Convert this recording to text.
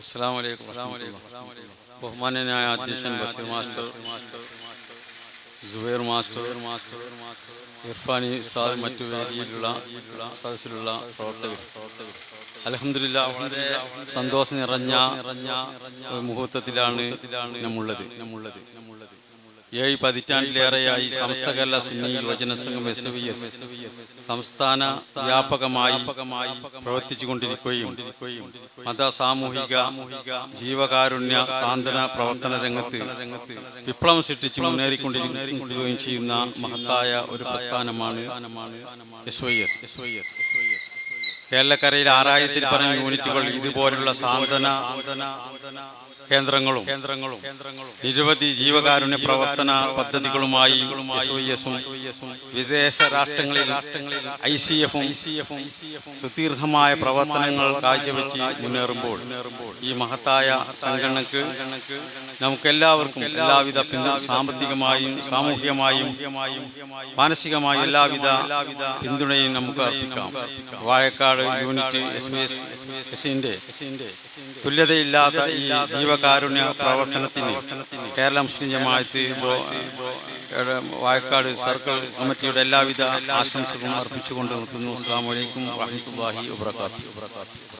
അസ്സാം വലൈക്കും ബഹുമാന്യനായ അധ്യക്ഷൻ ബഷീർ മാസ്റ്റർ സുബൈർ മാസ്റ്റർ ഇർഫാനി ഉസ്താദ് മറ്റു വേദിയിലുള്ള സദസ്സിലുള്ള പ്രവർത്തകർ. അലഹമില്ല വളരെ സന്തോഷം നിറഞ്ഞ മുഹൂർത്തത്തിലാണ് നമ്മുള്ളത് നമ്മുള്ളത്. ഏഴ് പതിറ്റാണ്ടിലേറെയായി സമസ്ത കേരള സുന്നി യുവജന സംഘം എസ് വി എസ് സംസ്ഥാന വ്യാപകമായി പ്രവർത്തിച്ചുകൊണ്ടിരിക്കുകയും മത സാമൂഹിക ജീവകാരുണ്യ സാന്ത്വന പ്രവർത്തന രംഗത്ത് വിപ്ലവം സൃഷ്ടിച്ച് മുന്നേറിക്കൊണ്ടിരിക്കുകയും ചെയ്യുന്ന മഹത്തായ ഒരു പ്രസ്ഥാനമാണ് S Y S S Y S കേരളക്കരയിൽ ആറായിരത്തിൽ പറഞ്ഞ യൂണിറ്റുകൾ ഇതുപോലുള്ള സാന്ത്വന കേന്ദ്രങ്ങളും കേന്ദ്രങ്ങളും നിരവധി ജീവകാരുണ്യ പ്രവർത്തന പദ്ധതികളുമായി എസും വിദേശ രാഷ്ട്രങ്ങളിൽ ഐ സി എഫും സുദീർഘമായ പ്രവർത്തനങ്ങൾ കാഴ്ചവെച്ച് മുന്നേറുമ്പോൾ ഈ മഹത്തായ സംഘടനക്ക് നമുക്കെല്ലാവർക്കും എല്ലാവിധ പിന്തുണ സാമ്പത്തികമായും സാമൂഹികമായും മാനസികമായും എല്ലാവിധ പിന്തുണയും നമുക്ക് അർപ്പിക്കാം. വാഴക്കാട് യൂണിറ്റ് എസ് എസ് എസിന്റെ തുല്യതയില്ലാത്ത ഈ ജീവകാരുണ്യ പ്രവർത്തനത്തിന് കേരള മുസ്ലിം ജമാഅത്ത് വായക്കാട് സർക്കിൾ കമ്മിറ്റിയുടെ എല്ലാവിധ ആശംസകളും അർപ്പിച്ചുകൊണ്ട് നിർത്തുന്നു അസ്സാം വലൈക്കും വാത്തു